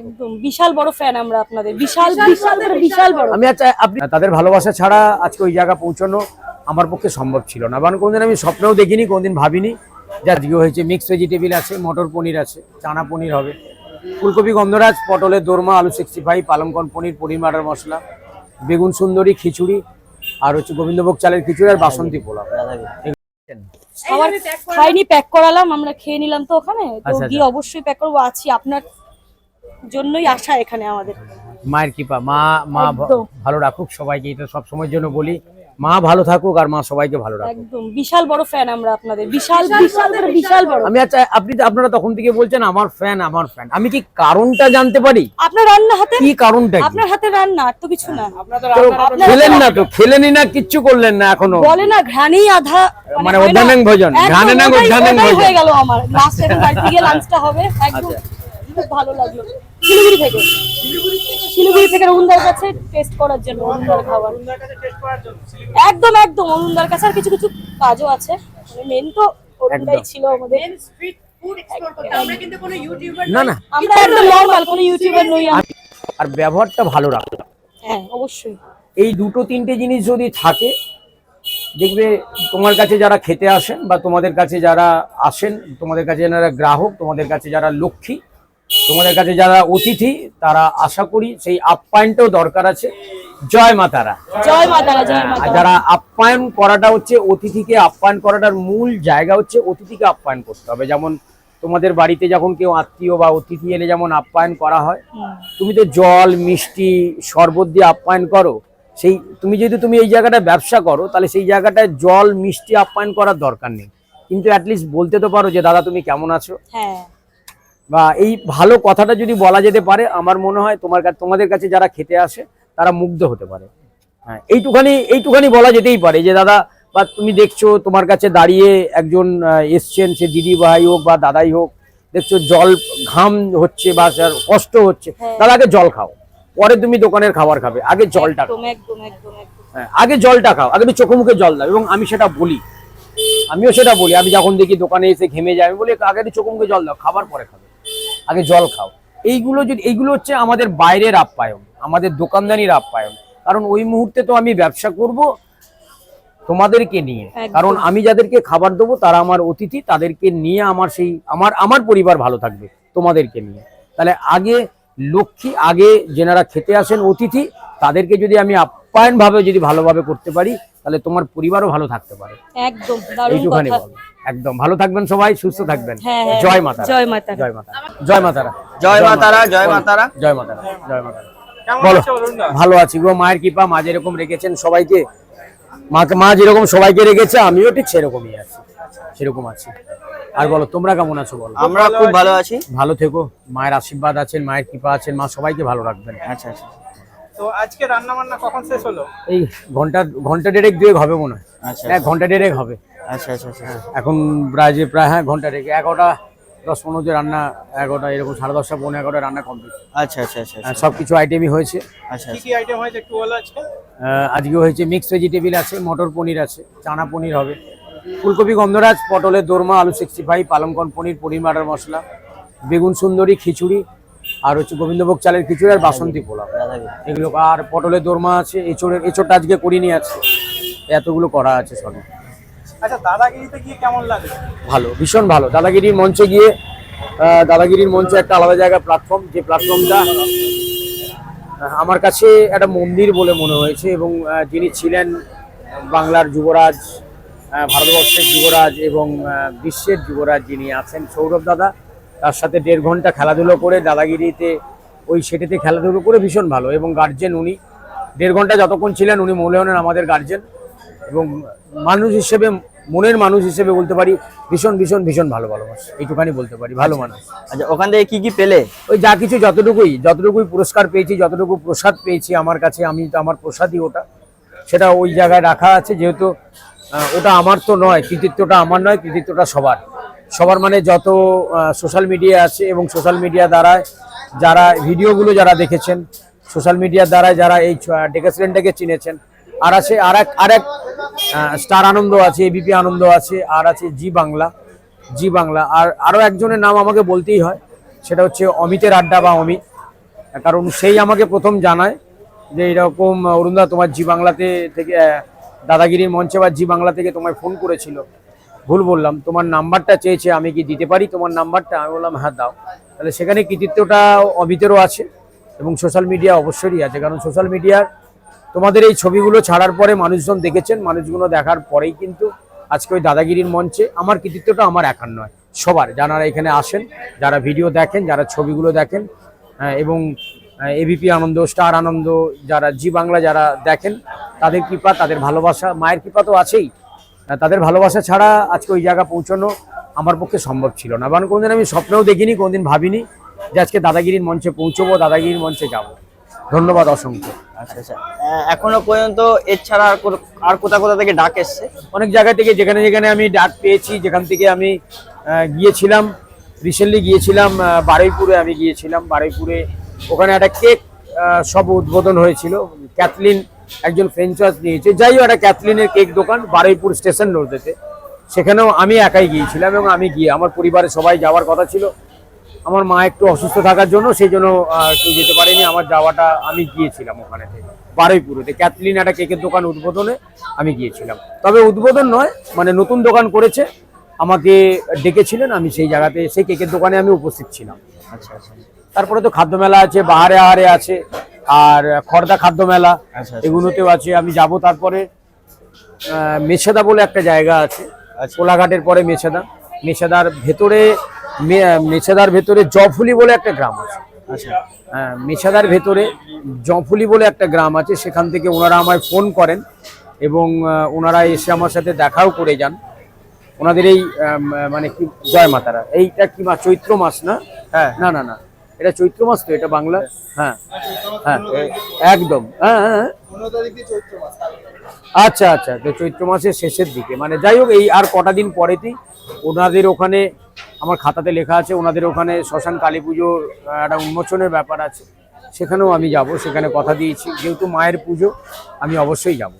একদম। বিশাল বড় ফ্যান আমরা আপনাদের। বিশাল বিশাল বিশাল বড় আমি আচ্ছা আপনি তাদের ভালোবাসা ছাড়া আজকে ওই জায়গা পৌঁছানো আমার পক্ষে সম্ভব ছিল না। কারণ কোনদিন আমি স্বপ্নেও দেখিনি কোনদিন ভাবিনি যা আজকে হয়েছে। মিক্স ভেজিটেবিল আছে মটর পনির আছে চানা পনির হবে। ফুলকপি গন্ধরাজ পটলের দোরমা আলু সিক্সটি ফাইভ পালংকন পনির পনির মাটার মশলা বেগুন সুন্দরী খিচুড়ি আর হচ্ছে গোবিন্দভোগ চালের খিচুড়ি আর বাসন্তী পোলাও। খাইনি প্যাক করালাম আমরা খেয়ে নিলাম তো ওখানে। তো আচ্ছা, গিয়ে আচ্ছা। অবশ্যই প্যাক করব। আছি আপনার জন্যই আসা এখানে আমাদের। মায়ের কৃপা মা মা ভালো রাখুক সবাইকে এটা সব সময়ের জন্য বলি। মা ভালো থাকুক আর মা সবাইকে ভালো রাখুক। একদম বিশাল বড় ফ্যান আমরা আপনাদের বিশাল বিশাল বড় বিশাল বড়। আমি আচ্ছা আপনি আপনারা তখন থেকে বলছেন আমার ফ্যান আমার ফ্যান আমি কি কারণটা জানতে পারি? আপনার রান্না হাতে কি কারণটা আপনার হাতে রান্না আর তো কিছু না। তো আপনার- খেলেন না তো খেলেনই না কিচ্ছু করলেন না এখনও। বলে না ঘ্রাণেই আধা মানে হয় ভোজন, একদম, ঘ্রাণে না ওটাই- ভোজন। হয়ে গেল আমার। লাস্ট এখন বাড়িতে গিয়ে লাঞ্চটা হবে। একদম খুব ভালো লাগল। শিলিগুড়ি থেকে। শিলিগুড়ি থেকে অরুণদার কাছে টেস্ট করার জন্য অরুণদার খাবার। একদম একদম অরুণদার কাছে আর কিছু কিছু কাজও আছে। মেন তো অরুণদাই ছিল আমাদের। স্ট্রিট ফুড এক্সপ্লোর করতে। আমরা কিন্তু কোনো ইউটিউবার না না। আমরা একদম নর্মাল কোনো ইউটিউবার নই আর ব্যবহারটা ভালো রাখো হ্যাঁ অবশ্যই। এই দুটো তিনটে জিনিস যদি থাকে দেখবে তোমার কাছে যারা খেতে আসেন বা তোমাদের কাছে যারা আসেন তোমাদের কাছে যারা গ্রাহক তোমাদের কাছে যারা লক্ষ্মী তোমাদের কাছে যারা অতিথি তারা আশা করি সেই আপ্যায়নটাও দরকার আছে। জয় মাতারা জয় মাতারা যারা আপ্যায়ন করাটা হচ্ছে অতিথিকে আপ্যায়ন করাটার মূল জায়গা হচ্ছে অতিথিকে আপ্যায়ন করতে হবে। যেমন তোমাদের বাড়িতে যখন কেউ আত্মীয় বা অতিথি এলে যেমন আপ্যায়ন করা হয় তুমি তো জল মিষ্টি শরবত দিয়ে আপ্যায়ন করো। সেই তুমি যদি তুমি এই জায়গাটা ব্যবসা করো তাহলে সেই জায়গাটায় জল মিষ্টি আপ্যায়ন করার দরকার নেই। কিন্তু অ্যাটলিস্ট বলতে তো পারো যে দাদা তুমি কেমন আছো? হ্যাঁ। বা এই ভালো কথাটা যদি বলা যেতে পারে আমার মনে হয় তোমার কাছে তোমাদের কাছে যারা খেতে আসে তারা মুগ্ধ হতে পারে। হ্যাঁ এইটুখানি এইটুখানি বলা যেতেই পারে যে দাদা বা তুমি দেখছ তোমার কাছে দাঁড়িয়ে একজন এসছেন সে দিদি ভাই হোক বা দাদাই হোক দেখছ জল ঘাম হচ্ছে বা কষ্ট হচ্ছে হ্যাঁ। দাদা আগে জল খাও। পরে তুমি দোকানের খাবার খাবে। আগে জলটা হ্যাঁ, আগে জলটা খাও। আগে তুমি চোখে মুখে জল দাও। এবং আমি সেটা বলি। আমিও সেটা বলি। আমি যখন দেখি দোকানে এসে ঘেমে যাই আমি বলি আগে চোখে মুখে জল দাও। খাবার পরে খাবে। আগে জল খাও। এইগুলো যদি এইগুলো হচ্ছে আমাদের বাইরের আপ্যায়ন আমাদের দোকানদানির আপ্যায়ন। কারণ ওই মুহূর্তে তো আমি ব্যবসা করব তোমাদেরকে নিয়ে। কারণ আমি যাদেরকে খাবার দেবো তারা আমার অতিথি তাদেরকে নিয়ে আমার সেই আমার আমার পরিবার ভালো থাকবে তোমাদেরকে নিয়ে। তাহলে আগে লক্ষ্মী আগে যেনারা খেতে আসেন অতিথি তাদেরকে যদি আমি আপ্যায়ন ভাবে যদি ভালোভাবে করতে পারি তাহলে তোমার পরিবারও ভালো থাকতে পারে। একদম এইটুখানি বলো। একদম ভালো থাকবেন সবাই সুস্থ থাকবেন। হ্যাঁ, হ্যাঁ। জয় মাতা জয় মাতা জয় মাতা জয় মাতারা জয় মা তারা, জয় মা বলো। তারা। জয় মাতারা জয় মাতারা বলো ভালো আছি গো মায়ের কৃপা মা যেরকম রেখেছেন সবাইকে মাকে মা যেরকম সবাইকে রেখেছে আমিও ঠিক সেরকমই আছি সেরকম আছি। আর বলো তোমরা কেমন আছো বলো? আমরা খুব ভালো আছি। ভালো থেকো মায়ের আশীর্বাদ আছেন মায়ের কৃপা আছেন মা সবাইকে ভালো রাখবেন। আচ্ছা আচ্ছা। তো আজকে রান্না বান্না কখন শেষ হলো? এই ঘণ্টা ঘণ্টা দেড়েক দুয়েক হবে মনে হয়। আচ্ছা হ্যাঁ ঘণ্টা দেড়েক হবে। আচ্ছা আচ্ছা আচ্ছা এখন প্রায় যে প্রায় হ্যাঁ ঘণ্টা দেড়েক। এগারোটা দশ পনেরো যে রান্না এগারোটা এরকম সাড়ে দশটা পনেরো এগারোটা রান্না কমপ্লিট আচ্ছা আচ্ছা আচ্ছা আচ্ছা। সব কিছু আইটেমই হয়েছে। আচ্ছা কি কি আইটেম হয়েছে একটু বলো আজকে? আজকে হয়েছে মিক্স ভেজিটেবিল আছে মটর পনির আছে চানা পনির হবে। ফুলকপি গন্ধরাজ পটলের দোরমা আলু সিক্সটি ফাইভ পালংকন পনির পনির মাটার মশলা বেগুন সুন্দরী খিচুড়ি আর হচ্ছে গোবিন্দভোগ চালের খিচুড়ি আর বাসন্তী পোলাও। এগুলো আর পটলের দোরমা আছে এঁচড়ের এঁচড়টা আজকে করিনি আছে এতগুলো করা আছে সব আচ্ছা দাদাগিরিতে গিয়ে কেমন লাগল ভালো ভীষণ ভালো। দাদাগিরির মঞ্চে গিয়ে দাদাগিরির মঞ্চে একটা আলাদা জায়গা প্ল্যাটফর্ম যে প্ল্যাটফর্মটা আমার কাছে একটা মন্দির বলে মনে হয়েছে এবং যিনি ছিলেন বাংলার যুবরাজ ভারতবর্ষের যুবরাজ এবং বিশ্বের যুবরাজ যিনি আছেন সৌরভ দাদা তার সাথে দেড় ঘণ্টা খেলাধুলো করে দাদাগিরিতে ওই সেটিতে খেলাধুলো করে ভীষণ ভালো এবং গার্জেন উনি দেড় ঘণ্টা যতক্ষণ ছিলেন উনি মনে হলেন আমাদের গার্জেন এবং মানুষ হিসেবে মনের মানুষ হিসেবে বলতে পারি ভীষণ ভীষণ ভীষণ ভালো ভালোবাসে। এইটুখানি বলতে পারি ভালো মানুষ। আচ্ছা ওখান থেকে কি কি পেলে? ওই যা কিছু যতটুকুই যতটুকুই পুরস্কার পেয়েছি যতটুকু প্রসাদ পেয়েছি আমার কাছে আমি তো আমার প্রসাদই ওটা। সেটা ওই জায়গায় রাখা আছে যেহেতু ওটা আমার তো নয় কৃতিত্বটা আমার নয় কৃতিত্বটা সবার। সবার মানে যত সোশ্যাল মিডিয়া আছে এবং সোশ্যাল মিডিয়া দ্বারা যারা ভিডিওগুলো যারা দেখেছেন সোশ্যাল মিডিয়ার দ্বারা যারা এই ডেকাসিডেন্টটাকে চিনেছেন, আর আছে আর এক আর এক স্টার আনন্দ আছে এবিপি আনন্দ আছে, আর আছে জি বাংলা জি বাংলা, আর আরও একজনের নাম আমাকে বলতেই হয়, সেটা হচ্ছে অমিতের আড্ডা বা অমিত কারণ সেই আমাকে প্রথম জানায় যে এরকম, অরুণদা তোমার জি বাংলাতে থেকে দাদাগিরির মঞ্চে বা জি বাংলা থেকে তোমায় ফোন করেছিল। ভুল বললাম, তোমার নাম্বারটা চেয়েছে, আমি কি দিতে পারি? তোমার নাম্বারটা, আমি বললাম হ্যাঁ দাও। তাহলে সেখানে কৃতিত্বটা অমিতেরও আছে এবং সোশ্যাল মিডিয়া অবশ্যই আছে, কারণ সোশ্যাল মিডিয়ার তোমাদের এই ছবিগুলো ছাড়ার পরে মানুষজন দেখেছেন, মানুষগুলো দেখার পরেই কিন্তু আজকে ওই দাদাগিরির মঞ্চে আমার কৃতিত্বটা আমার একার নয়, সবার। যারা এখানে আসেন, যারা ভিডিও দেখেন, যারা ছবিগুলো দেখেন এবং এবিপি আনন্দ স্টার আনন্দ, যারা জি বাংলা যারা দেখেন, তাদের কৃপা, তাদের ভালোবাসা, মায়ের কৃপা তো আছেই। তাদের ভালোবাসা ছাড়া আজকে ওই জায়গা পৌঁছানো আমার পক্ষে সম্ভব ছিল না। কারণ কোনোদিন আমি স্বপ্নেও দেখিনি কোনোদিন ভাবিনি যে আজকে দাদাগিরির মঞ্চে পৌঁছবো দাদাগিরির মঞ্চে যাব। ধন্যবাদ অসংখ্য। আচ্ছা আচ্ছা। এখনও পর্যন্ত এছাড়া আর আর কোথা কোথা থেকে ডাক এসছে? অনেক জায়গা থেকে যেখানে যেখানে আমি ডাক পেয়েছি যেখান থেকে আমি গিয়েছিলাম রিসেন্টলি গিয়েছিলাম বারুইপুরে আমি গিয়েছিলাম। বারুইপুরে ওখানে একটা কেক সব উদ্বোধন হয়েছিল। ক্যাথলিন একজন ফ্রেঞ্চাইজ নিয়েছে। যাই হোক একটা ক্যাথলিনের কেক দোকান বারুইপুর স্টেশন রোডেতে। সেখানেও আমি একাই গিয়েছিলাম এবং আমি গিয়ে আমার পরিবারের সবাই যাওয়ার কথা ছিল। আমার মা একটু অসুস্থ থাকার জন্য সেই জন্য কেউ যেতে পারেনি। আমার যাওয়াটা আমি গিয়েছিলাম ওখানে বারুইপুরেতে। ক্যাথলিন একটা কেকের দোকান উদ্বোধনে আমি গিয়েছিলাম। তবে উদ্বোধন নয় মানে নতুন দোকান করেছে। আমাকে ডেকেছিলেন আমি সেই জায়গাতে সেই কেকের দোকানে আমি উপস্থিত ছিলাম। আচ্ছা আচ্ছা। তারপরে তো খাদ্য মেলা আছে বাহারে আহারে আছে। আর খর্দা খাদ্য মেলা আচ্ছা, আচ্ছা। এগুলোতেও আছে আমি যাব তারপরে মেছেদা বলে একটা জায়গা আছে আচ্ছা। কোলাঘাটের পরে মেছেদা। মেছেদার ভেতরে মেছেদার ভেতরে জফুলি বলে একটা গ্রাম আছে। আচ্ছা। হ্যাঁ মেছাদার ভেতরে জফুলি বলে একটা গ্রাম আছে সেখান থেকে ওনারা আমায় ফোন করেন এবং ওনারা এসে আমার সাথে দেখাও করে যান। ওনাদের এই মানে কি জয় মাতারা এইটা কি মাস চৈত্র মাস না? হ্যাঁ। না না না। এটা চৈত্র মাস তো এটা বাংলা? হ্যাঁ। হ্যাঁ। একদম। হ্যাঁ হ্যাঁ হ্যাঁ। আচ্ছা আচ্ছা। তো চৈত্র মাসের শেষের দিকে। মানে যাই হোক এই আর কটা দিন পরেতেই ওনাদের ওখানে আমার খাতাতে লেখা আছে ওনাদের ওখানে শ্মশান কালী পুজোর একটা উন্মোচনের ব্যাপার আছে। সেখানেও আমি যাব সেখানে কথা দিয়েছি। যেহেতু মায়ের পুজো আমি অবশ্যই যাব।